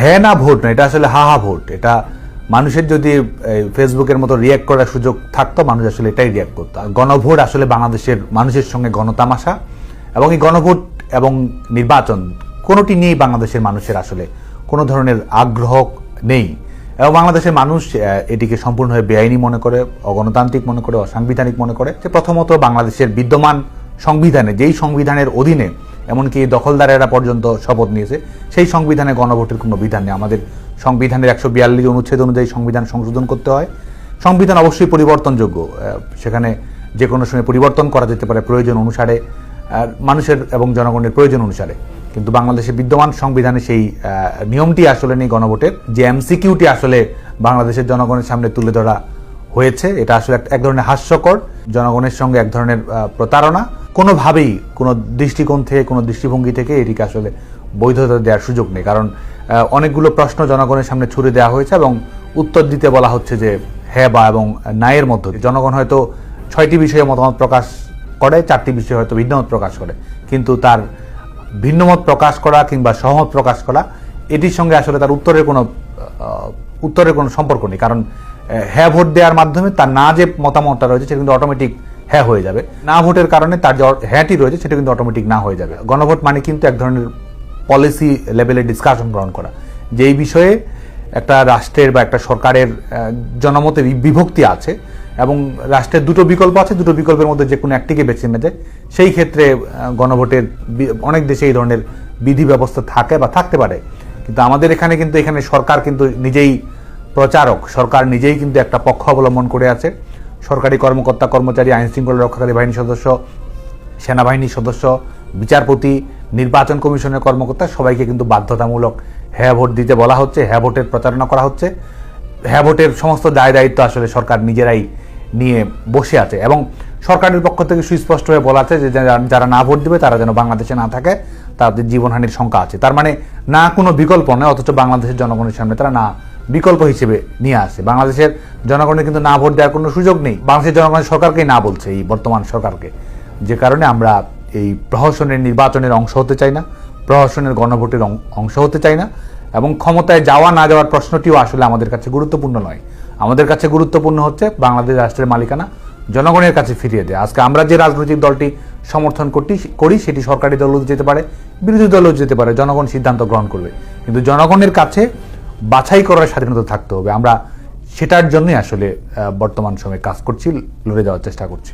হ্যাঁ না, ভোট না, এটা আসলে হা হা ভোট। এটা মানুষের যদি ফেসবুকের মতো রিয়াক্ট করার সুযোগ থাকতো, মানুষ আসলে এটাই রিয়াক্ট করতো। আর গণভোট আসলে বাংলাদেশের, মানুষের সঙ্গে গণতামাশা এবং এই গণভোট এবং নির্বাচন, কোনোটি নিয়েই বাংলাদেশের মানুষের আসলে কোনো ধরনের আগ্রহ নেই। এবং বাংলাদেশের মানুষ এটিকে সম্পূর্ণভাবে বেআইনি মনে করে, অগণতান্ত্রিক মনে করে, অসাংবিধানিক মনে করে যে প্রথমত বাংলাদেশের বিদ্যমান সংবিধানে, যেই সংবিধানের অধীনে এমনকি দখলদারেরা পর্যন্ত শপথ নিয়েছে। সেই সংবিধানে গণভোটের কোনো বিধান নেই। আমাদের সংবিধানের একশো বিয়াল্লিশ অনুচ্ছেদ অনুযায়ী সংবিধান সংশোধন করতে হয়। সংবিধান অবশ্যই পরিবর্তনযোগ্য। সেখানে যে কোনো সময় পরিবর্তন করা যেতে পারে প্রয়োজন অনুসারে মানুষের এবং জনগণের প্রয়োজন অনুসারে। কিন্তু বাংলাদেশে বিদ্যমান সংবিধানে সেই নিয়মটি আসলে নেই গণভোটের। যে এমসিকিউটি আসলে বাংলাদেশের জনগণের সামনে তুলে ধরা হয়েছে, এটা আসলে এক- ধরনের হাস্যকর, জনগণের সঙ্গে এক ধরনের প্রতারণা। কোনোভাবেই কোনো দৃষ্টিকোণ থেকে, কোনো দৃষ্টিভঙ্গি থেকে এটিকে আসলে বৈধতা দেওয়ার সুযোগ নেই। কারণ অনেকগুলো প্রশ্ন জনগণের সামনে ছুড়ে দেওয়া হয়েছে এবং উত্তর দিতে বলা হচ্ছে যে হ্যাঁ বা এবং নায়ের মধ্য। জনগণ হয়তো ছয়টি বিষয়ে মতামত প্রকাশ করে, চারটি বিষয়ে হয়তো ভিন্নমত প্রকাশ করে। কিন্তু তার ভিন্নমত প্রকাশ করা কিংবা সহমত প্রকাশ করা, এটির সঙ্গে আসলে তার উত্তরের কোনো উত্তরের কোনো সম্পর্ক নেই। কারণ হ্যাঁ ভোট দেওয়ার মাধ্যমে তার না যে মতামতটা রয়েছে, সেটা কিন্তু অটোমেটিক হ্যাঁ হয়ে যাবে। না ভোটের কারণে তার যে হ্যাঁটি রয়েছে সেটা কিন্তু অটোমেটিক না হয়ে যাবে। গণভোট মানে কিন্তু এক ধরনের পলিসি লেভেলে ডিসকাশন গ্রহণ করা। যেই বিষয়ে একটা রাষ্ট্রের বা একটা সরকারের জনমতে বিভক্তি আছে এবং রাষ্ট্রের দুটো বিকল্প আছে, দুটো বিকল্পের মধ্যে যে কোনো একটিকে বেছে নেবে সেই ক্ষেত্রে গণভোটের অনেক দেশে এই ধরনের বিধি ব্যবস্থা থাকে বা থাকতে পারে। কিন্তু আমাদের এখানে কিন্তু, এখানে সরকার কিন্তু নিজেই প্রচারক। সরকার নিজেই কিন্তু একটা পক্ষ অবলম্বন করে আছে। সরকারি কর্মকর্তা, কর্মচারী, আইন শৃঙ্খলা রক্ষাকারী বাহিনীর সদস্য, সেনাবাহিনীর সদস্য, বিচারপতি, নির্বাচন কমিশনের কর্মকর্তা সবাইকে কিন্তু বাধ্যতামূলক হ্যাঁ ভোট দিতে বলা হচ্ছে হ্যাঁ ভোটের প্রচারণা করা হচ্ছে। হ্যাঁ ভোটের সমস্ত দায় দায়িত্ব আসলে সরকার নিজেরাই নিয়ে বসে আছে এবং সরকারের পক্ষ থেকে সুস্পষ্ট হয়ে বলা আছে যে যারা- যারা না ভোট দেবে তারা যেন বাংলাদেশে না থাকে, তাদের জীবনহানির শঙ্কা আছে। তার মানে না কোনো বিকল্প নয়, অথচ বাংলাদেশের জনগণের সামনে তারা না বিকল্প হিসেবে নিয়ে আসে। বাংলাদেশের জনগণের কিন্তু না ভোট দেওয়ার কোনো সুযোগ নেই। বাংলাদেশের জনগণের সরকারকেই না বলছে এই বর্তমান সরকারকে। যে কারণে আমরা এই প্রহসনের নির্বাচনের অংশ হতে চাই না, প্রহসনের গণভোটের অংশ হতে চাই না এবং ক্ষমতায় যাওয়া না যাওয়ার প্রশ্নটিও আসলে আমাদের কাছে গুরুত্বপূর্ণ নয়। আমাদের কাছে গুরুত্বপূর্ণ হচ্ছে বাংলাদেশ রাষ্ট্রের মালিকানা জনগণের কাছে ফিরিয়ে দেয় আজকে আমরা যে রাজনৈতিক দলটি সমর্থন করতে, করি সেটি সরকারি দলও যেতে পারে, বিরোধী দলও যেতে পারে, জনগণ সিদ্ধান্ত গ্রহণ করবে। কিন্তু জনগণের কাছে বাছাই করার স্বাধীনতা থাকতে হবে। আমরা সেটার জন্যই আসলে বর্তমান সময়ে কাজ করছি, লড়ে যাওয়ার চেষ্টা করছি।